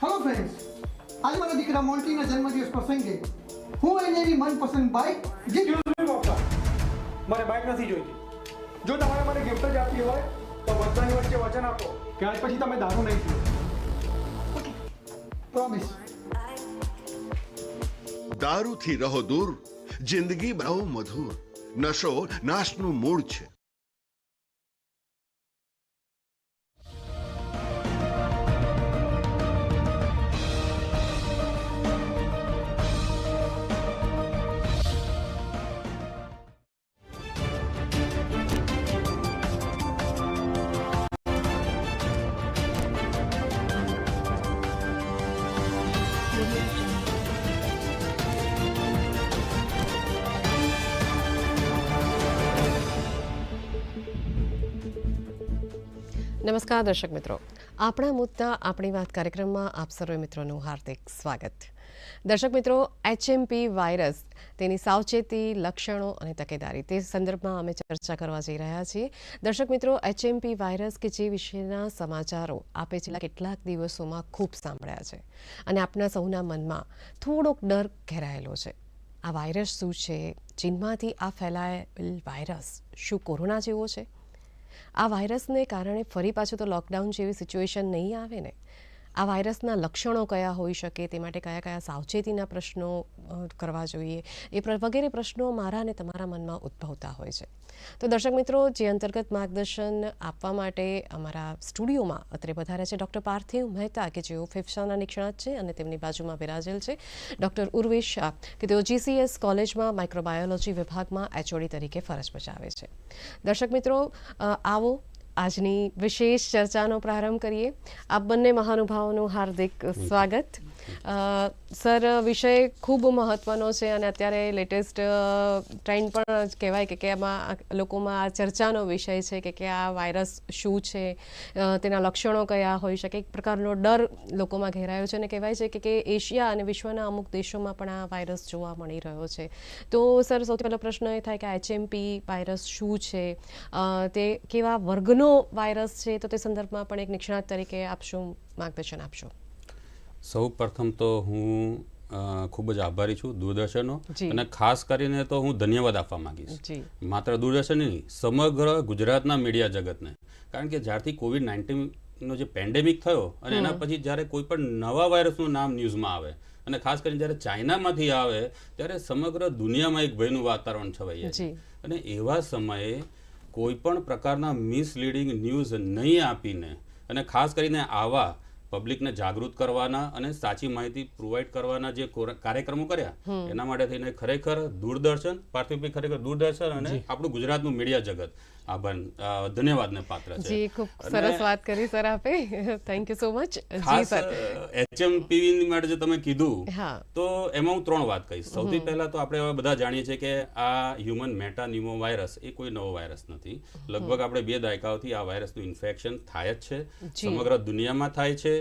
Hello friends આજે મારા દીકરા મોન્ટીના જન્મદિવસ પ્રસંગે હું એને એની મનપસંદ બાઇક ગિફ્ટ મારે બાઇક નથી જોઈતી જો તમારે મને ગિફ્ટ જ આપવી હોય તો બધાની વચ્ચે વચન આપો કે આજ પછી તમે દારૂ નહીં પીઓ પ્રોમિસ દારૂથી રહો દૂર જિંદગી બહુ મધુર નશો નાશનું મૂળ છે નમસ્કાર, દર્શક મિત્રો. આપણા મુદ્દા, આપણી વાત કાર્યક્રમમાં આપ સર્વે મિત્રોનું હાર્દિક સ્વાગત. દર્શક મિત્રો એચએમપી વાયરસ તેની સાવચેતી, લક્ષણો અને તકેદારી, તે સંદર્ભમાં અમે ચર્ચા કરવા જઈ રહ્યા છીએ. દર્શક મિત્રો એચએમપી વાયરસ કે જે વિશેના સમાચારો આપે છેલ્લા કેટલાક દિવસોમાં ખૂબ સાંભળ્યા છે અને આપના સૌના મનમાં થોડોક ડર ઘેરાયેલો છે. આ વાયરસ શું છે? ચીનમાંથી આ ફેલાયેલ વાયરસ શું કોરોના જેવો છે? આ વાયરસને કારણે ફરી પાછું તો લોકડાઉન જેવી સિચ્યુએશન નહીં આવે ને? આ વાયરસના લક્ષણો કયા હોઈ શકે, તે માટે કયા કયા સાવચેતીના પ્રશ્નો કરવા જોઈએ, એ વગેરે પ્રશ્નો મારા અને તમારા મનમાં ઉદ્ભવતા હોય છે. તો દર્શક મિત્રો, જે અંતર્ગત માર્ગદર્શન આપવા માટે અમારા સ્ટુડિયોમાં અત્રે વધારે છે ડૉક્ટર પાર્થિવ મહેતા, કે જેઓ ફેફસાના નિષ્ણાત છે અને તેમની બાજુમાં બિરાજેલ છે, ડૉક્ટર ઉર્વેશ શાહ, કે તેઓ જીસીએસ કોલેજમાં માઇક્રોબાયોલોજી વિભાગમાં એચઓડી તરીકે ફરજ બજાવે છે. દર્શક મિત્રો આવો આજની વિશેષ ચર્ચાનો પ્રારંભ કરીએ. આપ બંને મહાનુભાવોનું હાર્દિક સ્વાગત. સર, વિષય ખૂબ મહત્વનો છે અને અત્યારે લેટેસ્ટ ટ્રેન્ડ પણ કહેવાય કે કે આમાં લોકોમાં આ ચર્ચાનો વિષય છે કે કે આ વાયરસ શું છે તેના લક્ષણો કયા હોઈ શકે, એક પ્રકારનો ડર લોકોમાં ઘેરાયો છે અને કહેવાય છે કે કે એશિયા અને વિશ્વના અમુક દેશોમાં પણ આ વાયરસ જોવા મળી રહ્યો છે. તો સર, સૌથી પહેલો પ્રશ્ન એ થાય કે એચએમપી વાયરસ શું છે? તે કેવા વર્ગનો વાયરસ છે? તો તે સંદર્ભમાં પણ એક નિષ્ણાત તરીકે આપ શું માર્ગદર્શન આપશો. સૌ પ્રથમ તો હું ખૂબ જ આભારી છું દૂરદર્શનનો અને ખાસ કરીને તો હું ધન્યવાદ આપવા માંગીશ. માત્ર દૂરદર્શન નહીં સમગ્ર ગુજરાતના મીડિયા જગતને. કારણ કે જ્યારથી કોવિડ નાઇન્ટીનનો જે પેન્ડેમિક થયો અને એના પછી જ્યારે કોઈ પણ નવા વાયરસનું નામ ન્યૂઝમાં આવે અને ખાસ કરીને જ્યારે ચાઇનામાંથી આવે ત્યારે સમગ્ર દુનિયામાં એક ભયનું વાતાવરણ છવાઈ જાય છે. અને એવા સમયે કોઈ પણ પ્રકારના મિસલીડિંગ ન્યૂઝ નહીં આપીને અને ખાસ કરીને આવા પબ્લિકને જાગૃત કરવાના અને સાચી માહિતી પ્રોવાઈડ કરવાના જે કાર્યક્રમો કર્યા એના માટે થઈને ખરેખર દૂરદર્શન પાર્થિવભાઈ ખરેખર દૂરદર્શન અને આપણું ગુજરાતનું મીડિયા જગત. આભાર. ધન્યવાદને પાત્ર છે. જી ખૂબ સરસ વાત કરી સર આપે. Thank you so much ji sir. HMPV ની માટે જે તમે કીધું તો એમાં હું ત્રણ વાત કહીશ. સૌથી પહેલા તો આપણે બધા જાણીએ છીએ કે આ હ્યુમન મેટા ન્યુમો વાયરસ એ કોઈ નવો વાયરસ નથી. લગભગ આપણે બે દાયકાઓથી આ વાયરસનું ઇન્ફેક્શન થાય જ છે. સમગ્ર દુનિયામાં થાય છે.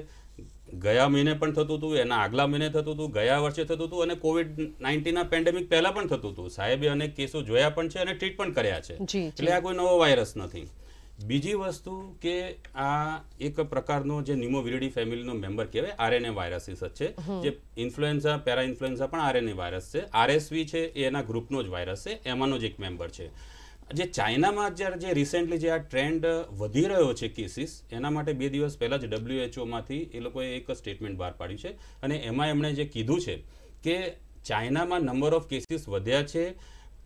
ગયા મહિને પણ થતું હતું એના આગલા મહિને થતું હતું ગયા વર્ષે થતું હતું અને કોવિડ નાઇન્ટીનના પેન્ડેમિક પહેલા પણ થતું હતું. સાહેબે અનેક કેસો જોયા પણ છે અને ટ્રીટ પણ કર્યા છે. એટલે આ કોઈ નવો વાયરસ નથી. બીજી વસ્તુ કે આ એક પ્રકારનો જે નિમોવિરિડી ફેમિલીનો મેમ્બર કહેવાય આરએનએ વાયરસીસ જ છે. જે ઇન્ફ્લુએન્ઝા પેરા ઇન્ફ્લુએન્ઝા પણ આરએનએ વાયરસ છે. આરએસવી છે એ એના ગ્રુપનો જ વાયરસ છે. એમાંનો જ એક મેમ્બર છે. જે ચાઇનામાં જ્યારે જે રિસેન્ટલી જે આ ટ્રેન્ડ વધી રહ્યો છે કેસીસ એના માટે બે દિવસ પહેલાં જ ડબ્લ્યુએચઓમાંથી એ લોકોએ એક સ્ટેટમેન્ટ બહાર પાડ્યું છે. અને એમાં એમણે જે કીધું છે કે ચાઇનામાં નંબર ઓફ કેસીસ વધ્યા છે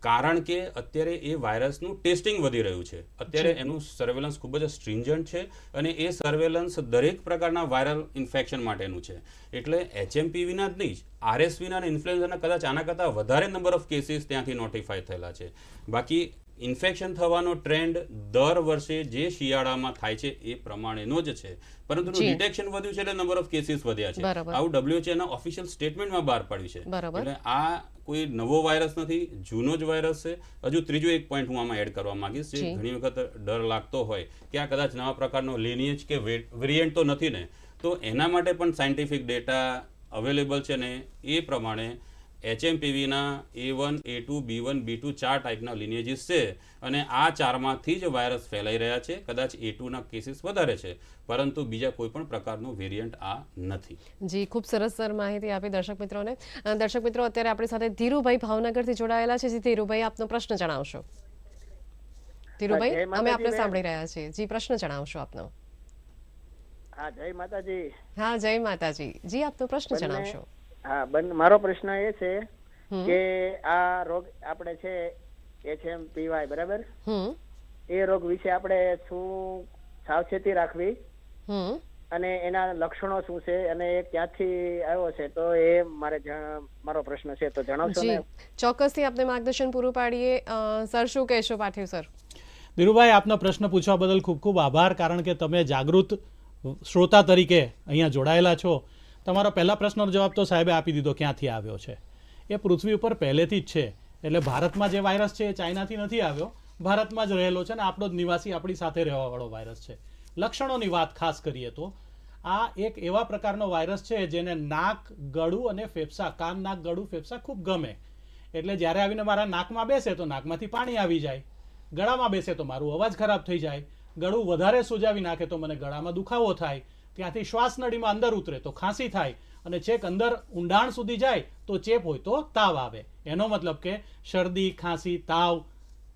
કારણ કે અત્યારે એ વાયરસનું ટેસ્ટિંગ વધી રહ્યું છે. અત્યારે એનું સર્વેલન્સ ખૂબ જ સ્ટ્રિન્જન્ટ છે અને એ સર્વેલન્સ દરેક પ્રકારના વાયરલ ઇન્ફેક્શન માટેનું છે. એટલે એચએમપી વિના જ નહીં જ આરએસવીના અને ઇન્ફ્લુએન્ઝાના કદાચ આના કરતાં વધારે નંબર ઓફ કેસીસ ત્યાંથી નોટિફાય થયેલા છે. બાકી ઇન્ફેક્શન થવાનો ટ્રેન્ડ દર વર્ષે જે શિયાળામાં થાય છે એ પ્રમાણેનો જ છે. પરંતુ ડિટેક્શન વધ્યું છે એટલે નંબર ઓફ કેસીસ વધ્યા છે. આવું ડબ્લ્યુએચઓ ના ઓફિશિયલ સ્ટેટમેન્ટમાં બહાર પાડ્યું છે. એટલે આ કોઈ નવો વાયરસ નથી જૂનો જ વાયરસ છે. હજુ ત્રીજો એક પોઈન્ટ હું આમાં એડ કરવા માંગીશ જે ઘણી વખત ડર લાગતો હોય કે આ કદાચ નવા પ્રકારનો લિનિયજ કે વેરિયન્ટ તો નથી ને. તો એના માટે પણ સાયન્ટિફિક ડેટા અવેલેબલ છે ને એ પ્રમાણે એચએમપીવીના A one A two B one B two ચાર ટાઈપના લિનેજીસ છે અને આ ચારમાંથી જ વાયરસ ફેલાઈ રહ્યા છે. કદાચ એ ટુના કેસીસ વધારે છે પરંતુ બીજા કોઈ પણ પ્રકારનું વેરિયન્ટ આ નથી. જી ખૂબ સરસ સર માહિતી આપી દર્શક મિત્રોને. દર્શક મિત્રો અત્યારે આપણી સાથે ધીરુભાઈ ભાવનગરથી જોડાયેલા છે. જી ધીરુભાઈ આપનો પ્રશ્ન જણાવશો. ધીરુભાઈ અમે આપને સાંભળી રહ્યા છીએ. જી પ્રશ્ન જણાવશો આપનો. હા જય માતાજી. હા જય માતાજી. જી આપનો પ્રશ્ન જણાવશો. હા બન મારો પ્રશ્ન એ છે કે આ રોગ આપણે છે એચએમપીવાય બરાબર? એ રોગ વિશે આપણે શું સાવચેતી રાખવી? અને એના લક્ષણો શું છે? અને એ ક્યાંથી આવ્યો છે? તો એ મારે મારો પ્રશ્ન છે તો જણાવશો ને? ચોક્કસથી આપને માર્ગદર્શન પૂરું પાડીએ. સર શું કહેશો પાર્થિવ સર? ધીરુભાઈ આપનો પ્રશ્ન પૂછવા બદલ ખૂબ ખૂબ આભાર કારણ કે તમે જાગૃત શ્રોતા તરીકે અહીંયા જોડાયેલા છો. તમારો પહેલા પ્રશ્નનો જવાબ તો સાહેબે આપી દીધો ક્યાંથી આવ્યો છે. એ પૃથ્વી ઉપર પહેલેથી જ છે. એટલે ભારતમાં જે વાયરસ છે એ ચાઇનાથી નથી આવ્યો. ભારતમાં જ રહેલો છે ને આપણો જ નિવાસી આપણી સાથે રહેવાવાળો વાયરસ છે. લક્ષણોની વાત ખાસ કરીએ તો, આ એક એવા પ્રકારનો વાયરસ છે જેને નાક, ગળું અને ફેફસા, કાન, નાક, ગળું, ફેફસા ખૂબ ગમે. એટલે જ્યારે આવીને મારા નાકમાં બેસે તો નાકમાંથી પાણી આવી જાય. ગળામાં બેસે તો મારું અવાજ ખરાબ થઈ જાય. ગળું વધારે સુજાવી નાખે તો મને ગળામાં દુખાવો થાય. ત્યાંથી શ્વાસ નળીમાં અંદર ઉતરે તો ખાંસી થાય અને છેક અંદર ઊંડાણ સુધી જાય તો ચેપ હોય તો તાવ આવે. એનો મતલબ કે શરદી, ખાંસી, તાવ,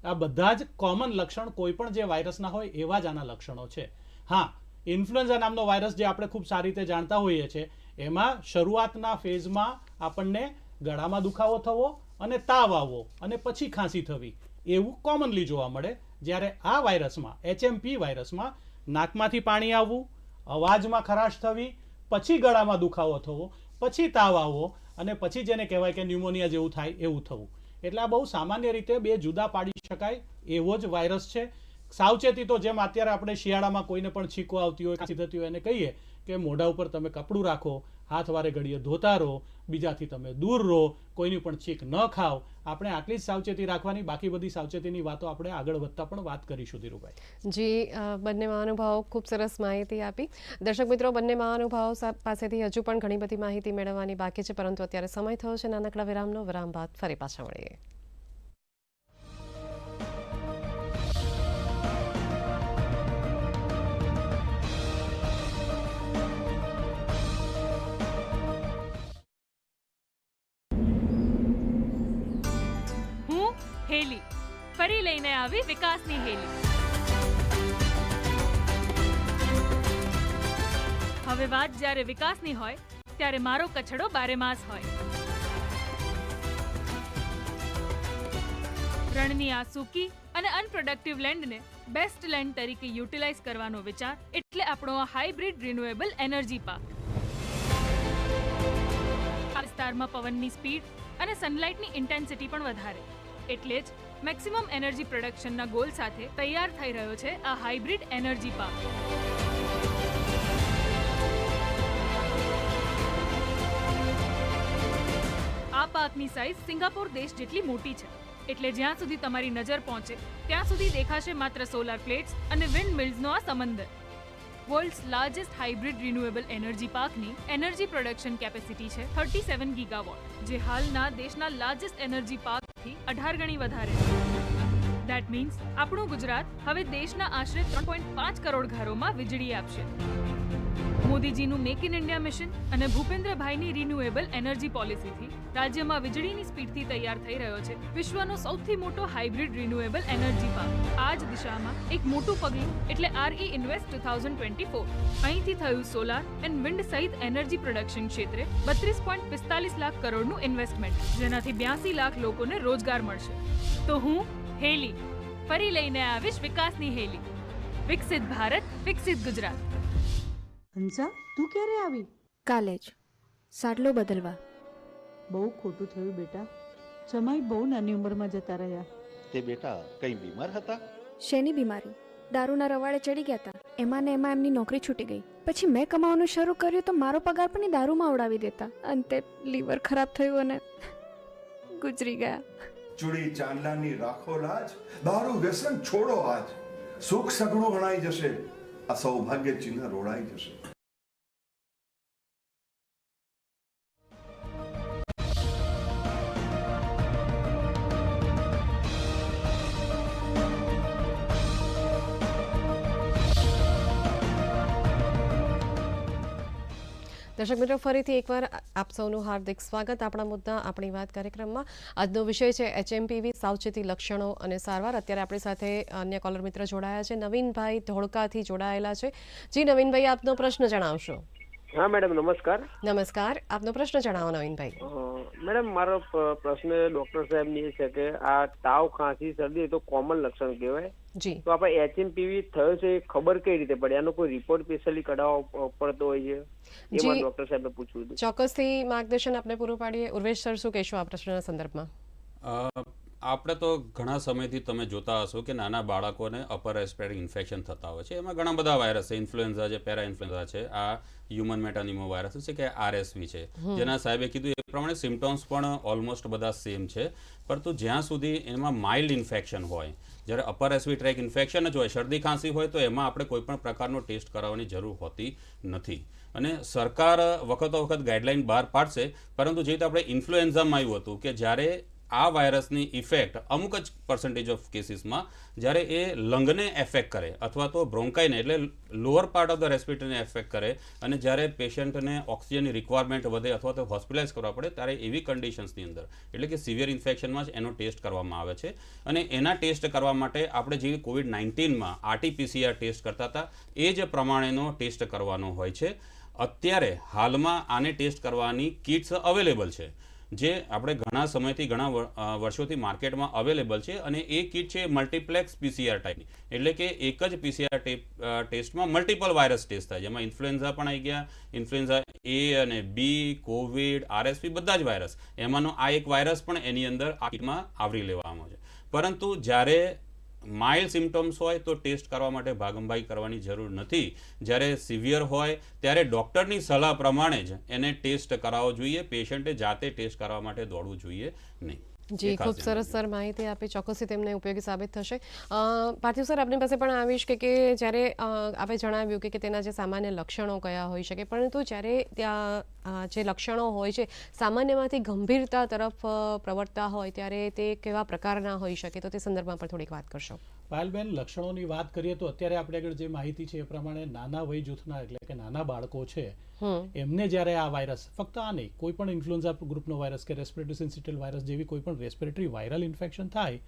આ બધા જ કોમન લક્ષણ કોઈ પણ જે વાયરસના હોય એવા જ આના લક્ષણો છે. હા, ઇન્ફ્લુએન્ઝા નામનો વાયરસ જે આપણે ખૂબ સારી રીતે જાણતા હોઈએ છીએ એમાં શરૂઆતના ફેઝમાં આપણને ગળામાં દુખાવો થવો અને તાવ આવવો અને પછી ખાંસી થવી એવું કોમનલી જોવા મળે જ્યારે આ વાયરસમાં એચએમપી વાયરસમાં નાકમાંથી પાણી આવવું અવાજમાં ખરાશ થવી, પછી ગળામાં દુખાવો થવો, પછી તાવ આવવો અને પછી જેને કહેવાય કે ન્યુમોનિયા જેવું થાય એવું થવું. એટલે આ બહુ સામાન્ય રીતે બે જુદા પાડી શકાય એવો જ વાયરસ છે. સાવચેતી તો જેમ અત્યારે આપણે શિયાળામાં કોઈને પણ છીકો આવતી હોય ખાંસી થતી હોય એને કહીએ કે મોઢા ઉપર તમે કપડું રાખો હાથ વારે ઘડીએ ધોતા રહો, બીજાથી તમે દૂર રહો, કોઈની પણ છીક ન ખાઓ. આપણે આટલી જ સાવચેતી રાખવાની, બાકી બધી સાવચેતીની વાતો આપણે આગળ વધતા પણ વાત કરીશું ધીરુભાઈ. જી બંને મહાનુભાવો ખૂબ સરસ માહિતી આપી. દર્શક મિત્રો, બંને મહાનુભાવો પાસેથી હજુ પણ ઘણી બધી માહિતી મેળવવાની બાકી છે, પરંતુ અત્યારે સમય થયો છે. નાનકડા વિરામનો, વિરામ બાદ ફરી પાછા મળીએ. ફરી લઈને આવી વિકાસની હેલી. હવે વાત જ્યારે વિકાસની હોય, ત્યારે મારો કચડો બારેમાસ હોય. રણની આ સૂકી અને અનપ્રોડક્ટિવ લેન્ડને બેસ્ટ લેન્ડ તરીકે યુટિલાઇઝ કરવાનો વિચાર એટલે આપણો આ હાઇબ્રિડ રિન્યુએબલ એનર્જી પાર્ક આ વિસ્તારમાં પવનની સ્પીડ અને સનલાઇટની ઇન્ટેન્સિટી પણ વધારે. એટલે જ મેક્સિમમ એનર્જી પ્રોડક્શનના ગોલ સાથે તૈયાર થઈ રહ્યો છે આ હાઇબ્રિડ એનર્જી પાર્ક. આ પાર્કની સાઇઝ સિંગાપોર દેશ જેટલી મોટી છે, એટલે જ્યાં સુધી તમારી નજર પહોંચે, ત્યાં સુધી દેખાશે માત્ર સોલાર પ્લેટ્સ અને વિન્ડ મિલ્સનો આ સમંદર world's largest hybrid renewable energy પાર્કની energy production capacity છે થર્ટી સેવન ગીગાવોટ જે હાલના દેશના લાર્જેસ્ટ એનર્જી પાર્કથી અઢાર ગણી વધારે. ધેટ મીન્સ આપણું ગુજરાત હવે દેશના આશરે ત્રણ પોઈન્ટ પાંચ કરોડ ઘરોમાં વીજળી આપશે. મોદીજીનું મેક ઇન ઇન્ડિયા મિશન અને ભૂપેન્દ્રભાઈની રિન્યુએબલ એનર્જી પોલિસીથી રાજ્યમાં વીજળીની સ્પીડથી તૈયાર થઈ રહ્યો છે. વિશ્વનો સૌથી મોટો હાઇબ્રિડ રિન્યુએબલ એનર્જી પાર્ક આ જ દિશામાં એક મોટું પગલું એટલે RE invest two thousand twenty four અહીંથી થયું સોલાર એન્ડ વિન્ડ સહિત એનર્જી પ્રોડક્શન ક્ષેત્રે બત્રીસ પોઈન્ટ પિસ્તાલીસ લાખ કરોડનું ઇન્વેસ્ટમેન્ટ જેનાથી બ્યાસી લાખ લોકોને રોજગાર મળશે. તો હું હેલી ફરી લઈને આવીશ વિકાસની હેલી વિકસિત ભારત, વિકસિત ગુજરાત. હંસા તું ક્યારે આવી? કાલે જ. સાડલો બદલવા. બહુ ખોટું થયું બેટા. જમાઈ બહુ નાની ઉંમરમાં જતા રહ્યા. તે બેટા કઈ બીમાર હતા? શેની બીમારી? દારૂના રવાડે ચડી ગયા હતા. એમાં ને એમાં એમની નોકરી છૂટી ગઈ. પછી મેં કમાવાનું શરૂ કર્યું તો મારો પગાર પણ એ દારૂમાં ઉડાવી દેતા. અંતે લીવર ખરાબ થયું અને ગુજરી ગયા. ચૂડી ચાંદલાની રાખો લાજ. દારૂ વ્યસન છોડો આજ. સુખ સગડું ગણાઈ જશે. આ સૌભાગ્ય ચિહ્ન રોડાઈ જશે. દર્શક મિત્રો, ફરીથી એકવાર આપ સૌનું હાર્દિક સ્વાગત. આપણા મુદ્દા, આપણી વાત કાર્યક્રમમાં. આજનો વિષય છે એચએમપીવી સાવચેતી લક્ષણો અને સારવાર. અત્યારે આપણી સાથે અન્ય કોલર મિત્ર જોડાયા છે. નવીનભાઈ ધોળકાથી જોડાયેલા છે. જી નવીનભાઈ, આપનો પ્રશ્ન જણાવશો. હા મેડમ નમસ્કાર. નમસ્કાર. આપનો પ્રશ્ન જણાવો નવીનભાઈ. મેડમ મારો પ્રશ્ન ડોક્ટર સાહેબની એ છે કે આ તાવ ખાંસી શરદી એ તો કોમન લક્ષણ કહેવાય. જી. તો આપણે એચએમપીવી થયો છે એ ખબર કઈ રીતે પડે? આનો કોઈ રિપોર્ટ સ્પેશિયલી કઢાવવો પડતો હોય છે? એ. ડોક્ટર સાહેબને પૂછવું હતું. ચોક્કસથી માર્ગદર્શન આપને પૂરું પાડીએ. ઉર્વેશ સર શું કહેશો આ પ્રશ્નના સંદર્ભમાં? અ, આપણે તો ઘણા સમયથી તમે જોતા હશો કે નાના બાળકોને અપર રેસ્પિરેટરી ઇન્ફેક્શન થતા હોય છે. એમાં ઘણા બધા વાયરસ છે. ઇન્ફ્લુએન્ઝા છે પેરા ઇન્ફ્લુએન્ઝા છે. આ હ્યુમન મેટાનિમો વાયરસ છે કે આરએસવી છે. જેના સાહેબે કીધું એ પ્રમાણે સિમ્ટમ્સ પણ ઓલમોસ્ટ બધા સેમ છે. પરંતુ જ્યાં સુધી એમાં માઇલ્ડ ઇન્ફેક્શન હોય જ્યારે અપર રેસ્પિરેટરી ટ્રેક ઇન્ફેક્શન જ હોય શરદી ખાંસી હોય તો એમાં આપણે કોઈ પણ પ્રકારનો ટેસ્ટ કરાવવાની જરૂર હોતી નથી. અને સરકાર વખતો વખત ગાઈડલાઇન બહાર પાડશે પરંતુ જે રીતે આપણે ઇન્ફ્લુએન્ઝામાં આવ્યું હતું કે જ્યારે આ વાયરસની ઇફેક્ટ અમુક જ પર્સન્ટેજ ઓફ કેસીસમાં જ્યારે એ લંગને એફેક્ટ કરે અથવા તો બ્રોન્કાઈને એટલે લોઅર પાર્ટ ઓફ ધ રેસ્પિરેટરીને એફેક્ટ કરે અને જ્યારે પેશન્ટને ઓક્સિજનની રિક્વાયરમેન્ટ વધે અથવા તો હોસ્પિટલાઇઝ કરવા પડે ત્યારે એવી કન્ડિશન્સની અંદર, એટલે કે સિવિયર ઇન્ફેક્શનમાં જ એનો ટેસ્ટ કરવામાં આવે છે. અને એના ટેસ્ટ કરવા માટે આપણે જે કોવિડ નાઇન્ટીનમાં આરટીપીસીઆર ટેસ્ટ કરતા હતા, એ જ પ્રમાણેનો ટેસ્ટ કરવાનો હોય છે. અત્યારે હાલમાં આને ટેસ્ટ કરવાની કિટ્સ અવેલેબલ છે. જે આપણે ઘણા સમયથી, ઘણા વર્ષોથી માર્કેટમાં અવેલેબલ છે અને એ કિટ છે મલ્ટીપ્લેક્સ પીસીઆર ટાઈપની. એટલે કે એક જ પીસીઆર ટેસ્ટમાં મલ્ટિપલ વાયરસ ટેસ્ટ થાય જેમાં ઇન્ફ્લુએન્ઝા પણ આવી ગયા, ઇન્ફ્લુએન્ઝા એ અને બી, કોવિડ આરએસપી બધા જ વાયરસ. એમાંનો આ એક વાયરસ પણ એની અંદર આ કિટમાં આવરી લેવામાં છે. પરંતુ જ્યારે માઇલ્ડ સિમ્ટમ્સ હોય તો ટેસ્ટ કરવા માટે ભાગમભાઈ કરવાની જરૂર નથી. જ્યારે સિવિયર હોય ત્યારે ડૉક્ટરની સલાહ પ્રમાણે જ એને ટેસ્ટ કરાવવો જોઈએ. પેશન્ટે જાતે ટેસ્ટ કરવા માટે દોડવું જોઈએ નહીં. જી ખૂબ સરસ સર માહિતી આપી. ચોક્કસથી તેમને ઉપયોગી સાબિત થશે. પાર્થિવ સર આપની પાસે પણ આવીશ કે કે જ્યારે આપે જણાવ્યું કે કે તેના જે સામાન્ય લક્ષણો કયા હોઈ શકે. પરંતુ જ્યારે ત્યાં જે લક્ષણો હોય છે સામાન્યમાંથી ગંભીરતા તરફ પ્રવર્તતા હોય ત્યારે તે કેવા પ્રકારના હોઈ શકે? તો તે સંદર્ભમાં પણ થોડીક વાત કરશો. પાયલબેન લક્ષણોની વાત કરીએ તો અત્યારે આપણે આગળ જે માહિતી છે એ પ્રમાણે નાના વય જૂથના એટલે કે નાના બાળકો છે એમને જ્યારે આ વાયરસ ફક્ત આ નહીં, કોઈ પણ ઇન્ફ્લુએન્ઝા ગ્રુપનો વાયરસ કે રેસ્પિરેટરી સિન્સિટિવ વાયરસ જેવી કોઈ પણ રેસ્પિરેટરી વાયરલ ઇન્ફેક્શન થાય,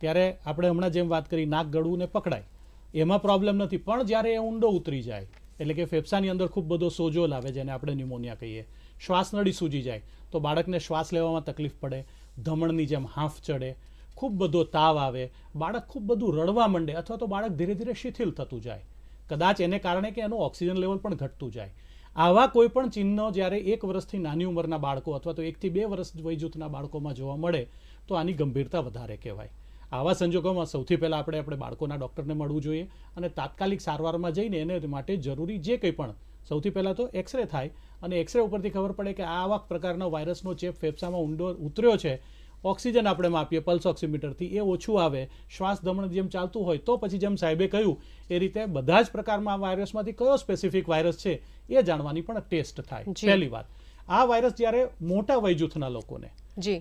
ત્યારે આપણે હમણાં જેમ વાત કરી, નાક ગળવું ને પકડાય. એમાં પ્રોબ્લેમ નથી, પણ જ્યારે એ ઊંડો ઉતરી જાય, એટલે કે ફેફસાની અંદર ખૂબ બધો સોજો લાવે, જેને આપણે ન્યુમોનિયા કહીએ શ્વાસનળી સૂજી જાય, તો બાળકને શ્વાસ લેવામાં તકલીફ પડે, ધમણની જેમ હાંફ ચડે, ખૂબ બધો તાવ આવે, બાળક ખૂબ બધું રડવા માંડે, અથવા તો બાળક ધીરે ધીરે શિથિલ થતું જાય. કદાચ એને કારણે કે એનું ઓક્સિજન લેવલ પણ ઘટતું જાય. આવા કોઈ પણ ચિહ્નો જ્યારે એક વર્ષથી નાની ઉંમરના બાળકો અથવા તો એકથી બે વર્ષ વય જૂથના બાળકોમાં જોવા મળે, તો આની ગંભીરતા વધારે કહેવાય. આવા સંજોગોમાં સૌથી પહેલાં આપણે આપણે બાળકોના ડૉક્ટરને મળવું જોઈએ અને તાત્કાલિક સારવારમાં જઈને એને માટે જરૂરી જે કંઈ પણ, સૌથી પહેલાં તો એક્સરે થાય. અને એક્સરે ઉપરથી ખબર પડે કે આવા પ્રકારનો વાયરસનો ચેપ ફેફસામાં ઊંડો ઉતર્યો છે ઓક્સિજન આપણે માપીએ પલ્સ ઓક્સિમીટરથી. એ ઓછું આવે. શ્વાસ ધમણ જેમ ચાલતું હોય તો પછી જેમ સાહેબે કહ્યું એ રીતે બધા જ પ્રકારમાં આ વાયરસમાંથી કયો સ્પેસિફિક વાયરસ છે એ જાણવાની પણ ટેસ્ટ થાય. પહેલી વાત. આ વાયરસ જ્યારે મોટા વયજૂથના લોકોને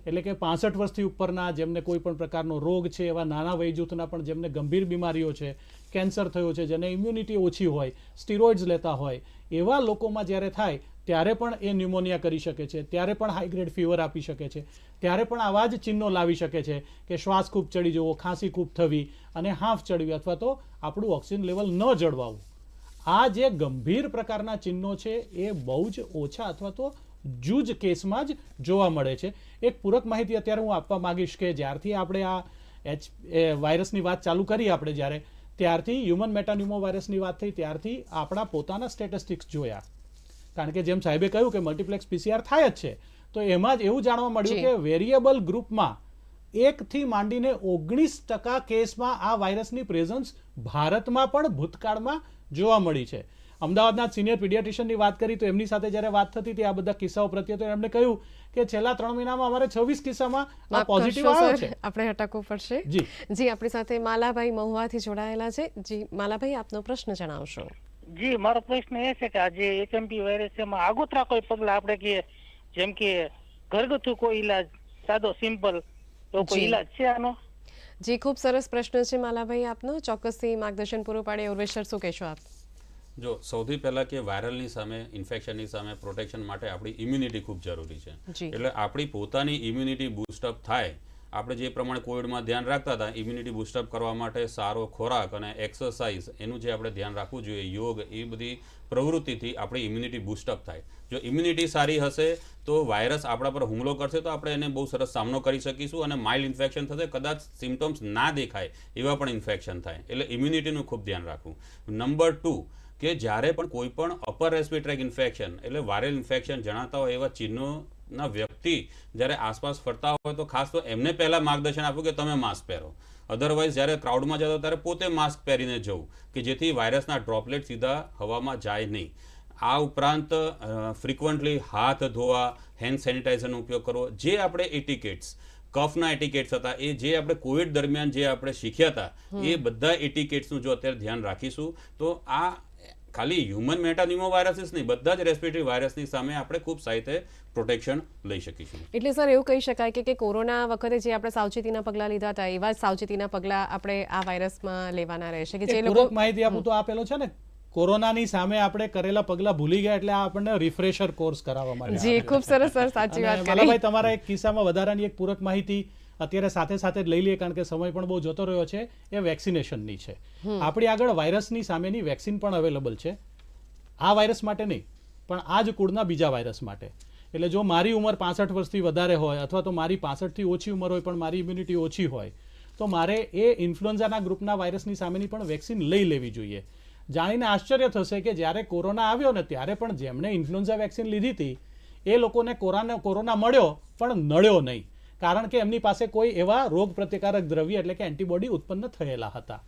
એટલે કે પાસઠ વર્ષથી ઉપરના જેમને કોઈ પણ પ્રકારનો રોગ છે એવા નાના વયજૂથના પણ જેમને ગંભીર બીમારીઓ છે કેન્સર થયો છે જેને ઇમ્યુનિટી ઓછી હોય સ્ટીરોઇડ્સ લેતા હોય એવા લોકોમાં જ્યારે થાય ત્યારે પણ એ ન્યુમોનિયા કરી શકે છે, ત્યારે પણ હાઈ ગ્રેડ ફીવર આપી શકે છે, ત્યારે પણ આવા જ ચિહ્નો લાવી શકે છે કે શ્વાસ ખૂબ ચડી જવો, ખાંસી ખૂબ થવી અને હાંફ ચડવી અથવા તો આપણું ઓક્સિજન લેવલ ન જળવાવું. આ જે ગંભીર પ્રકારના ચિહ્નો છે એ બહુ જ ઓછા અથવા તો જૂજ કેસમાં જ જોવા મળે છે. એક પૂરક માહિતી અત્યારે હું આપવા માંગીશ કે જ્યારથી આપણે આ એચ, એ વાયરસની વાત ચાલુ કરી આપણે જ્યારે, ત્યારથી હ્યુમન મેટાન્યુમો વાયરસની વાત થઈ, ત્યારથી આપણા પોતાના સ્ટેટિસ્ટિક્સ જોયા. કારણ કે જેમ સાહેબે કહ્યું કે મલ્ટીપ્લેક્સ પીસીઆર થાય જ છે તો એમાં જ એવું જાણવા મળ્યું કે વેરિયેબલ ગ્રુપમાં એકથી માંડીને ઓગણીસ ટકા કેસમાં આ વાયરસની પ્રેઝન્સ ભારતમાં પણ ભૂતકાળમાં જોવા મળી છે. અમદાવાદના સિનિયર પીડિયાટ્રિશિયનની વાત કરી તો એમની સાથે જ્યારે વાત થતી હતી આ બધા કિસ્સાઓ પ્રત્યે તો એમણે કહ્યું કે છેલ્લા ત્રણ મહિનામાં અમારે છવ્વીસ કિસ્સામાં આ પોઝિટિવ આવ્યો છે. આપણે અટકવું પડશે. જી. જી આપણી સાથે માલાભાઈ મહુવાથી જોડાયેલા છે. જી માલાભાઈ આપનો પ્રશ્ન જણાવશો. જી મારો પ્રશ્ન એ છે કે આજે એચએમપી વાયરસ એમાં આગોતરા કોઈ પગલા આપણે કે જેમ કે ઘરગથ્થુ કોઈ ઈલાજ સાદો સિમ્પલ તો કોઈ ઈલાજ છે આનો? જી ખૂબ સરસ પ્રશ્ન છે માલાભાઈ આપનો. ચોક્કસથી માર્ગદર્શન પૂરું પાડે ઉર્વેશ શું કહેશો આપ? જો સૌથી પહેલાં કે વાયરલની સામે ઇન્ફેક્શનની સામે પ્રોટેક્શન માટે આપણી ઇમ્યુનિટી ખૂબ જરૂરી છે. એટલે આપણી પોતાની ઇમ્યુનિટી બૂસ્ટઅપ થાય આપણે જે પ્રમાણે કોવિડમાં ધ્યાન રાખતા હતા ઇમ્યુનિટી બુસ્ટઅપ કરવા માટે સારો ખોરાક અને એક્સરસાઇઝ એનું જે આપણે ધ્યાન રાખવું જોઈએ, યોગ એ બધી પ્રવૃત્તિથી આપણી ઇમ્યુનિટી બુસ્ટઅપ થાય. જો ઇમ્યુનિટી સારી હશે તો વાયરસ આપણા પર હુમલો કરશે તો આપણે એને બહુ સરસ સામનો કરી શકીશું અને માઇલ્ડ ઇન્ફેક્શન થશે, કદાચ સિમ્ટમ્સ ના દેખાય એવા પણ ઇન્ફેક્શન થાય. એટલે ઇમ્યુનિટીનું ખૂબ ધ્યાન રાખવું. નંબર ટુ કે જ્યારે પણ કોઈ પણ અપર રેસ્પિટ્રેક ઇન્ફેક્શન એટલે વાયરલ ઇન્ફેક્શન જણાતા હોય એવા ચિહ્નોના વ્યક્તિ જ્યારે આસપાસ ફરતા હોય તો ખાસ તો એમને પહેલાં માર્ગદર્શન આપવું કે તમે માસ્ક પહેરો. અધરવાઇઝ જ્યારે ક્રાઉડમાં જતો ત્યારે પોતે માસ્ક પહેરીને જવું કે જેથી વાયરસના ડ્રોપલેટ સીધા હવામાં જાય નહીં. આ ઉપરાંત ફ્રિકવન્ટલી હાથ ધોવા હેન્ડ સેનિટાઇઝરનો ઉપયોગ કરવો જે આપણે એટિકેટ્સ કફના એટિકેટ્સ હતા એ જે આપણે કોવિડ દરમિયાન જે આપણે શીખ્યા હતા એ બધા એટિકેટ્સનું જો અત્યારે ધ્યાન રાખીશું તો આ ખાલી હ્યુમન મેટાન્યુમો વાયરસીસ નહીં બધા જ રેસ્પિરેટરી વાયરસની સામે આપણે ખૂબ સારી રીતે પ્રોટેક્શન લઈ શકીશું. એટલે સર એવું કહી શકાય કે કે કોરોના વખતે જે આપણે સાવચેતીના પગલાં લીધા હતા એવા જ સાવચેતીના પગલાં આપણે આ વાયરસમાં લેવાના રહેશે કે જે લોકો માહિતી આપું તો આપેલો છે ને? કોરોનાની સામે આપણે કરેલા પગલા ભૂલી ગયા એટલે આપણને રિફ્રેશર કોર્સ કરાવવા માટે જી ખૂબ છે. સરસ સર સાચી વાત કરી. તમારા એક કિસ્સામાં વધારાની એક પૂરક માહિતી અત્યારે સાથે સાથે જ લઈ લઈએ કારણ કે સમય પણ બહુ જતો રહ્યો છે. એ વેક્સિનેશનની છે. આપણી આગળ વાયરસની સામેની વેક્સિન પણ અવેલેબલ છે. આ વાયરસ માટે નહીં પણ આ જ કુળના બીજા વાયરસ માટે. એટલે જો મારી ઉંમર પાસઠ વર્ષથી વધારે હોય અથવા તો મારી પાસઠથી ઓછી ઉંમર હોય પણ મારી ઇમ્યુનિટી ઓછી હોય તો મારે એ ઇન્ફ્લુએન્ઝાના ગ્રુપના વાયરસની સામેની પણ વેક્સિન લઈ લેવી જોઈએ. જાણીને આશ્ચર્ય થશે કે જ્યારે કોરોના આવ્યો ને ત્યારે પણ જેમણે ઇન્ફ્લુએન્ઝા વેક્સિન લીધી હતી એ લોકોને કોરોના કોરોના મળ્યો પણ નડ્યો નહીં. કારણ કે એમની પાસે કોઈ એવા રોગ પ્રતિકારક દ્રવ્ય એટલે કે એન્ટીબોડી ઉત્પન્ન થયેલા હતા.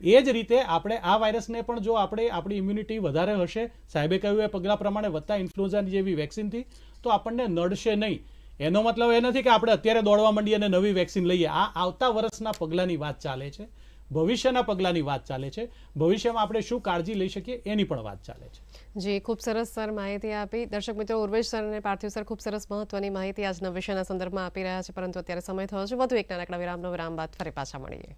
એ જ રીતે આપણે આ વાયરસને પણ જો આપણે આપણી ઇમ્યુનિટી વધારે હશે, સાહેબે કહ્યું એ પગલાં પ્રમાણે વધતા ઇન્ફ્લુએન્ઝાની જેવી વેક્સિનથી તો આપણને નડશે નહીં. એનો મતલબ એ નથી કે આપણે અત્યારે દોડવા માંડીએ અને નવી વેક્સિન લઈએ. આ આવતા વર્ષના પગલાંની વાત ચાલે છે. ભવિષ્યના પગલાંની વાત ચાલે છે. ભવિષ્યમાં આપણે શું કાળજી લઈ શકીએ એની પણ વાત ચાલે છે. જી, ખૂબ સરસ સર માહિતી આપી. દર્શક મિત્રો, ઉર્વેશ સર અને પાર્થિવ સર ખૂબ સરસ મહત્વની માહિતી આજના વિષયના સંદર્ભમાં આપી રહ્યા છે, પરંતુ અત્યારે સમય થયો છે. વધુ એક નાનકડા વિરામનો વિરામ બાદ ફરી પાછા મળીએ.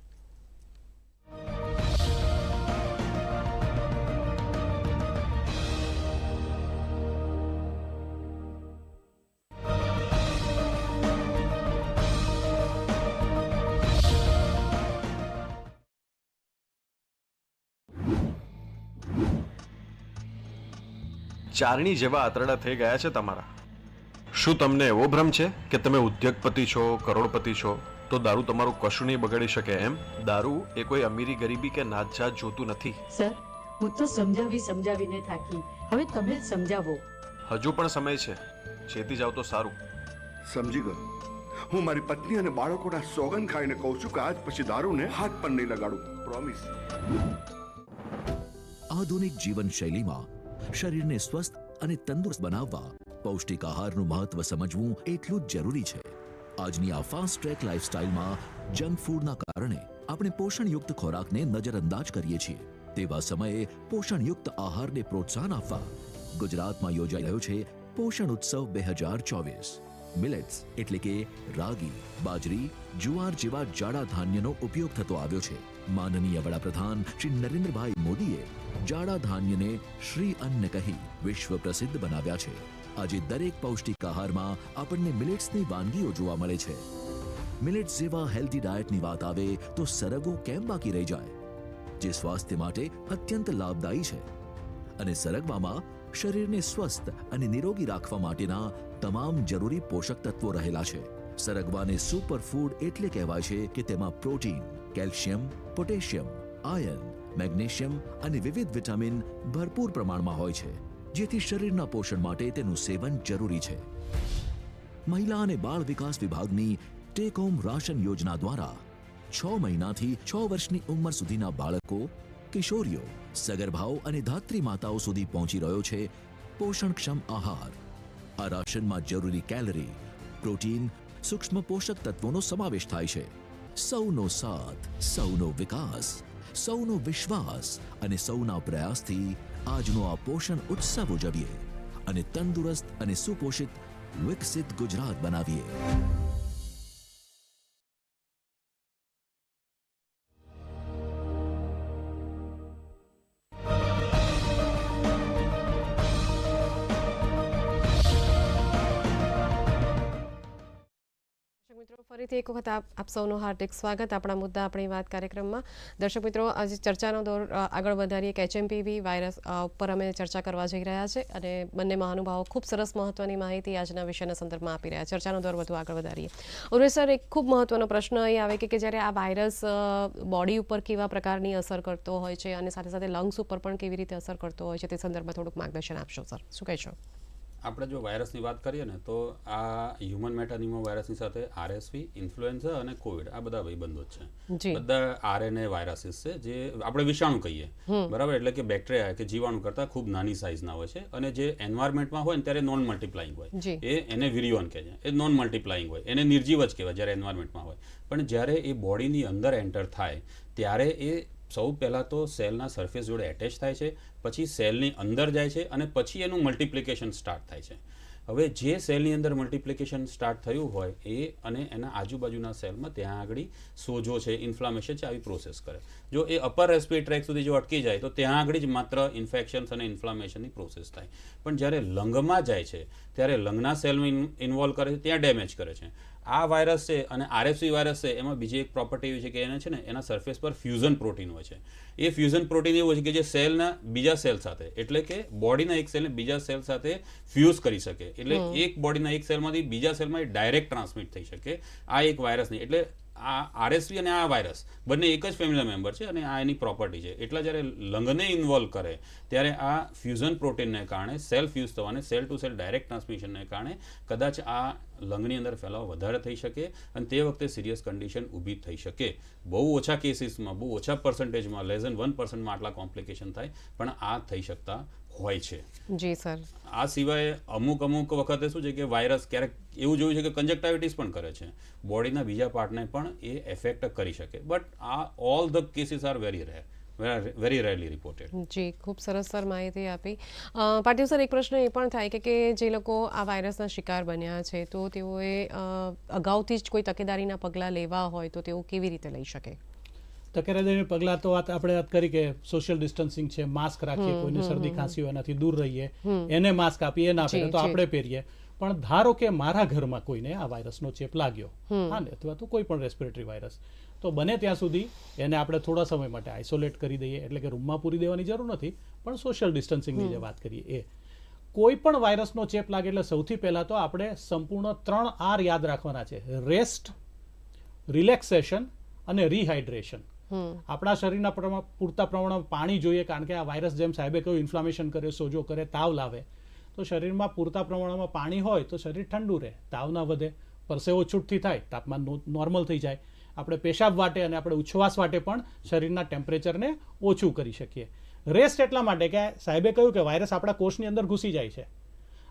ચારણી જેવા આતરડા થઈ ગયા છે તમારા. શું તમને એવો ભ્રમ છે કે તમે ઉદ્યોગપતિ છો કરોડપતિ છો? તો દારૂ તમારું કશું નહીં બગાડી શકે એમ? દારૂ એ કોઈ અમીરી ગરીબી કે નાત જાત જોતું નથી. સર હું તો સમજાવી સમજાવીને થાકી. હવે તમે જ સમજાવો. હજુ પણ સમય છે. ચેતી જાવ તો સારું. સમજી ગયો. હું મારી પત્ની અને બાળકોના સોગન ખાઈને કહું છું કે આજ પછી દારૂને હાથ પણ નહીં લગાડું. પ્રોમિસ આધુનિક જીવનશૈલીમાં શરીરને સ્વસ્થ અને તંદુરસ્ત બનાવવા, પૌષ્ટિક આહારનું મહત્વ સમજવું એટલું જ જરૂરી છે. આજની આ ફાસ્ટ ટ્રેક લાઇફસ્ટાઇલમાં જંક ફૂડના કારણે આપણે પોષણયુક્ત ખોરાકને નજરઅંદાજ કરીએ છીએ. તેવા સમયે પોષણયુક્ત આહારને પ્રોત્સાહન આપવા ગુજરાતમાં યોજાઈ રહ્યો છે પોષણ ઉત્સવ બે હજાર ચોવીસ. મિલેટ્સ એટલે કે રાગી, બાજરી, જુવાર જેવા જાડા ધાન્યનો ઉપયોગ થતો આવ્યો છે. માનનીય વડાપ્રધાન શ્રી નરેન્દ્રભાઈ મોદીએ જાડા ધાન્યને શ્રી અન્ન કહી વિશ્વ પ્રસિદ્ધ બનાવ્યા છે. આજે દરેક પૌષ્ટિક આહારમાં આપણને મિલેટ્સની વાનગીઓ જોવા મળે છે. મિલેટ્સ જેવા હેલ્ધી ડાયટની વાત આવે તો સરગવો કેમ બાકી રહી જાય? જે સ્વાસ્થ્ય માટે અત્યંત લાભદાયી છે. અને સરગવામાં શરીરને સ્વસ્થ અને નિરોગી રાખવા માટેના તમામ જરૂરી પોષક તત્વો રહેલા છે. સરગવાને સુપર ફૂડ એટલે કહેવાય છે કે તેમાં protein, calcium, potassium, iron magnesium અને વિવિધ વિટામિન ભરપૂર પ્રમાણમાં હોય છે, જેથી શરીરના પોષણ માટે તેનું સેવન જરૂરી છે. મહિલા અને બાળ વિકાસ વિભાગની ટેક હોમ રાશન યોજના દ્વારા છ મહિનાથી છ વર્ષની ઉંમર સુધીના બાળકો, કિશોરીઓ, સગર્ભાઓ અને ધાત્રી માતાઓ સુધી પહોંચી રહ્યો છે પોષણક્ષમ આહાર. આ રાશનમાં જરૂરી કેલરી, પ્રોટીન, સૂક્ષ્મ પોષક તત્વોનો સમાવેશ થાય છે. સૌનો સાથ, સૌનો વિકાસ. સૌનો વિશ્વાસ અને સૌના પ્રયાસથી આજનો આ પોષણ ઉત્સવ ઉજવીએ અને તંદુરસ્ત અને સુપોષિત વિકસિત ગુજરાત બનાવીએ. ફરીથી એક વખત આપ સૌનું હાર્દિક સ્વાગત. આપણા મુદ્દા આપણી વાત કાર્યક્રમમાં. દર્શક મિત્રો, આજે ચર્ચાનો દોર આગળ વધારીએ કે એચએમપીવી વાયરસ ઉપર અમે ચર્ચા કરવા જઈ રહ્યા છે અને બંને મહાનુભાવો ખૂબ સરસ મહત્વની માહિતી આજના વિષયના સંદર્ભમાં આપી રહ્યા ચર્ચાનો દોર વધુ આગળ વધારીએ. ઉર્વે સર, એક ખૂબ મહત્વનો પ્રશ્ન એ આવે કે જ્યારે આ વાયરસ બોડી ઉપર કેવા પ્રકારની અસર કરતો હોય છે અને સાથે સાથે લંગ્સ ઉપર પણ કેવી રીતે અસર કરતો હોય છે તે સંદર્ભમાં થોડુંક માર્ગદર્શન આપશો, સર. શું કહેશો? આપણે જો વાયરસની વાત કરીએ ને તો આ હ્યુમન મેટાનિમો વાયરસની સાથે આરએસવી ઇન્ફ્લુએન્ઝા અને કોવિડ આ બધા ભાઈબંધો છે. બધા આરએનએ વાયરસીસ છે જે આપણે વિષાણુ કહીએ. બરાબર? એટલે કે બેક્ટેરિયા કે જીવાણુ કરતા ખૂબ નાની સાઇઝના હોય છે અને જે એન્વાયરમેન્ટમાં હોય ને ત્યારે નોન મલ્ટીપ્લાઇંગ હોય એ એને વિરિયોન કહે છે. એ નોન મલ્ટીપ્લાઇંગ હોય. એને નિર્જીવ જ કહેવાય જ્યારે એન્વાયરમેન્ટમાં હોય. પણ જ્યારે એ બોડીની અંદર એન્ટર થાય ત્યારે એ સૌ પહેલાં તો સેલના સરફેસ જોડે એટેચ થાય છે, પછી સેલની અંદર જાય છે અને પછી એનું મલ્ટિપ્લિકેશન સ્ટાર્ટ થાય છે. હવે જે સેલની અંદર મલ્ટિપ્લિકેશન સ્ટાર્ટ થયું હોય એ અને એના આજુબાજુના સેલમાં ત્યાં આગળ સોજો છે ઇન્ફ્લામેશન છે, આવી પ્રોસેસ કરે. જો એ અપર રેસ્પિરી ટ્રેક સુધી જો અટકી જાય તો ત્યાં આગળ જ માત્ર ઇન્ફેક્શન્સ અને ઇન્ફ્લામેશનની પ્રોસેસ થાય. પણ જ્યારે લંગમાં જાય છે, ત્યારે લંગના સેલમાં ઇન્વોલ્વ કરે છે, ત્યાં ડેમેજ કરે છે. આ વાયરસ છે અને આરએફસી વાયરસ છે એમાં બીજી એક પ્રોપર્ટી એવી છે કે એને છે ને એના સરફેસ પર ફ્યુઝન પ્રોટીન હોય છે. એ ફ્યુઝન પ્રોટીન એવું છે કે જે સેલના બીજા સેલ સાથે એટલે કે બોડીના એક સેલને બીજા સેલ સાથે ફ્યુઝ કરી શકે. એટલે એક બોડીના એક સેલમાંથી બીજા સેલમાં ડાયરેક્ટ ટ્રાન્સમિટ થઈ શકે. આ એક વાયરસ નહીં એટલે આ આરએસવી અને આ વાયરસ બંને એક જ ફેમિલી મેમ્બર છે અને આ એની પ્રોપર્ટી છે. એટલા જ્યારે લંગને ઇન્વોલ્વ કરે, ત્યારે આ ફ્યુઝન પ્રોટીનને કારણે સેલ ફ્યુઝ થવાને સેલ ટુ સેલ ડાયરેક્ટ ટ્રાન્સમિશનને કારણે કદાચ આ લંગની અંદર ફેલાવો વધારે થઈ શકે અને તે વખતે સિરિયસ કન્ડિશન ઊભી થઈ શકે. બહુ ઓછા કેસીસમાં બહુ ઓછા પર્સન્ટેજમાં લેસ ધેન વન પર્સન્ટમાં આટલા કોમ્પ્લિકેશન થાય, પણ આ થઈ શકતા હોય છે. જી સર. આ સિવાય અમુક અમુક વખતે શું છે કે વાયરસ ક્યારેક એવું જોયું છે કે કંજક્ટાઇવિટીસ પણ કરે છે. બોડીના બીજા પાર્ટને પણ એ એફેક્ટ કરી શકે. બટ આ all the cases are very rare very rarely reported ji ખૂબ સરસ સર માહિતી આપી. પાટિલ સર એક પ્રશ્ન એ પણ થાય કે કે જે લોકો આ વાયરસના શિકાર બન્યા છે તો તેઓએ અગાઉથી જ કોઈ તકેદારીના પગલાં લેવા હોય તો તેઓ કેવી રીતે લઈ શકે? તકેદારીના પગલાં તો વાત આપણે વાત કરી કે સોશિયલ ડિસ્ટન્સિંગ છે માસ્ક રાખીએ કોઈને શરદી ખાંસી હોય એનાથી દૂર રહીએ એને માસ્ક આપીએ એ ના પહેરે તો આપણે પહેરીએ. પણ ધારો કે મારા ઘરમાં કોઈને આ વાયરસનો ચેપ લાગ્યો હા ને અથવા તો કોઈ પણ રેસ્પિરેટરી વાયરસ તો બને ત્યાં સુધી એને આપણે થોડા સમય માટે આઇસોલેટ કરી દઈએ એટલે કે રૂમમાં પૂરી દેવાની જરૂર નથી પણ સોશિયલ ડિસ્ટન્સિંગની જે વાત કરીએ એ. કોઈ પણ વાયરસનો ચેપ લાગે એટલે સૌથી પહેલાં તો આપણે સંપૂર્ણ ત્રણ આર યાદ રાખવાના છે. રેસ્ટ રિલેક્સેશન અને રિહાઇડ્રેશન આપણા શરીરના પૂરતા પ્રમાણમાં પાણી જોઈએ, કારણ કે આ વાયરસ જેમ સાહેબે કહ્યું ઇન્ફ્લામેશન કરે, સોજો કરે, તાવ લાવે. તો શરીરમાં પૂરતા પ્રમાણમાં પાણી હોય તો શરીર ઠંડુ રહે, તાવ ના વધે, પરસેવો છૂટથી થાય, તાપમાન નોર્મલ થઈ જાય. આપણે પેશાબ વાટે અને આપણે ઉચ્છવાસ વાટે પણ શરીરના ટેમ્પરેચરને ઓછું કરી શકીએ. રેસ્ટ એટલા માટે કે સાહેબે કહ્યું કે વાયરસ આપણા કોષની અંદર ઘૂસી જાય છે.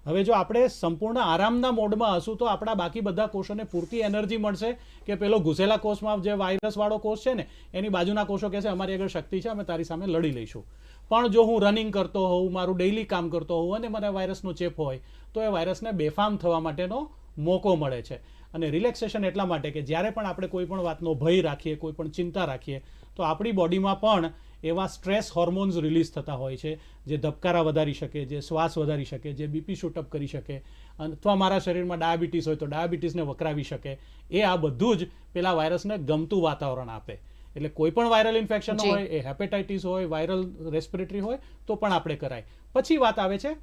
હવે જો આપણે સંપૂર્ણ આરામના મોડમાં હશું તો આપણા બાકી બધા કોષોને પૂરતી એનર્જી મળશે કે પેલો ઘૂસેલા કોષમાં જે વાયરસવાળો કોષ છે ને, એની બાજુના કોષો કહેશે અમારી આગળ શક્તિ છે, અમે તારી સામે લડી લઈશું. પણ જો હું રનિંગ કરતો હોઉં, મારું ડેઇલી કામ કરતો હોઉં અને મને વાયરસનો ચેપ હોય, તો એ વાયરસને બેફામ થવા માટેનો મોકો મળે છે. અને રિલેક્સેશન એટલા માટે કે જ્યારે પણ આપણે કોઈ પણ વાતનો ભય રાખીએ, કોઈ પણ ચિંતા રાખીએ, તો આપણી બોડીમાં પણ એવા સ્ટ્રેસ હોર્મોન્સ રિલીઝ થતા હોય છે જે ધબકારા વધારી શકે જે શ્વાસ વધારી શકે જે બીપી શૂટઅપ કરી શકે અથવા મારા શરીરમાં ડાયાબિટીસ હોય તો ડાયાબિટીસને વકરાવી શકે. એ આ બધું જ પેલા વાયરસને ગમતું વાતાવરણ આપે. એટલે કોઈ પણ વાયરલ ઇન્ફેક્શન હોય એ હેપેટાઇટિસ હોય વાયરલ રેસ્પિરેટરી હોય તો પણ આપણે કરાય. પછી વાત આવે છે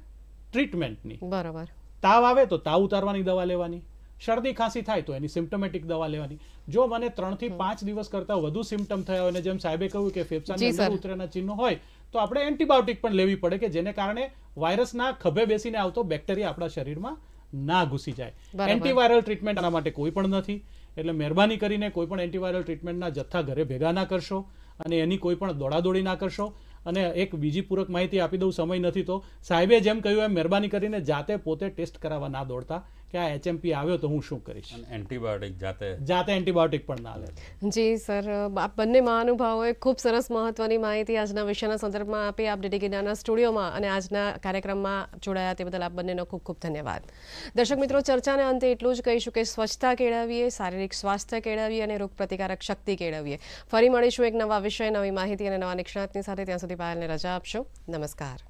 ટ્રીટમેન્ટની. બરાબર. તાવ આવે તો તાવ ઉતારવાની દવા લેવાની. શરદી ખાંસી થાય તો એની સિમ્ટોમેટિક દવા લેવાની. જો મને ત્રણથી પાંચ દિવસ કરતાં વધુ સિમ્ટમ થયા હોય અને જેમ સાહેબે કહ્યું કે ફેફસાની અંદર. ઉતરેના ચિહ્નો હોય તો આપણે એન્ટીબાયોટિક પણ લેવી પડે કે જેને કારણે વાયરસના ખભે બેસીને આવતો બેક્ટેરિયા આપણા શરીરમાં ના ઘૂસી જાય. એન્ટીવાયરલ ટ્રીટમેન્ટ આના માટે કોઈ પણ નથી. એટલે મહેરબાની કરીને કોઈ પણ એન્ટીવાયરલ ટ્રીટમેન્ટના જથ્થા ઘરે ભેગા ના કરશો અને એની કોઈ પણ દોડાદોડી ના કરશો. અને એક બીજી પૂરક માહિતી આપી દઉં સમય નથી તો. સાહેબે જેમ કહ્યું એમ મહેરબાની કરીને જાતે પોતે ટેસ્ટ કરાવવા ના દોડતા. કે આ એચએમપી આવ્યો તો હું શું કરીશ? એન્ટીબાયોટિક જાતે જાતે એન્ટીબાયોટિક પણ ના લે. જી સર આપ બંને મહાનુભાવોએ ખૂબ સરસ મહત્વની માહિતી આજના વિષયના સંદર્ભમાં આપી. આપ ડીડીગીનાના સ્ટુડિયોમાં અને આજના કાર્યક્રમમાં જોડાયા તે બદલ આપ બંનેનો ખૂબ ખૂબ ધન્યવાદ. દર્શક મિત્રો ચર્ચાને અંતે એટલું જ કહીશું કે સ્વચ્છતા કેળવીએ શારીરિક સ્વાસ્થ્ય કેળવીએ અને રોગ પ્રતિકારક શક્તિ કેળવીએ. ફરી મળીશું એક નવા વિષય નવી માહિતી અને નવા નિષ્ણાતની સાથે. ત્યાં સુધી પાયલને રજા આપશો. નમસ્કાર.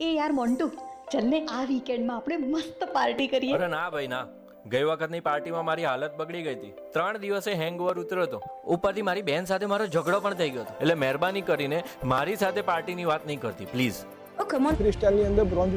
એ યાર મોન્ટુ ચલ ને આ વીકેન્ડમાં આપણે મસ્ત પાર્ટી કરીએ. અરે ના ભાઈ ના. ગઈ વખતની પાર્ટીમાં મારી હાલત બગડી ગઈ હતી. ત્રણ દિવસે હેંગઓવર ઉતર્યો હતો. ઉપરથી મારી બેન સાથે મારો ઝઘડો પણ થઈ ગયો હતો. એટલે મહેરબાની કરીને મારી સાથે પાર્ટીની વાત નહીં કરતી પ્લીઝ ક્રિસ્ટલની અંદર બ્રોન્ઝ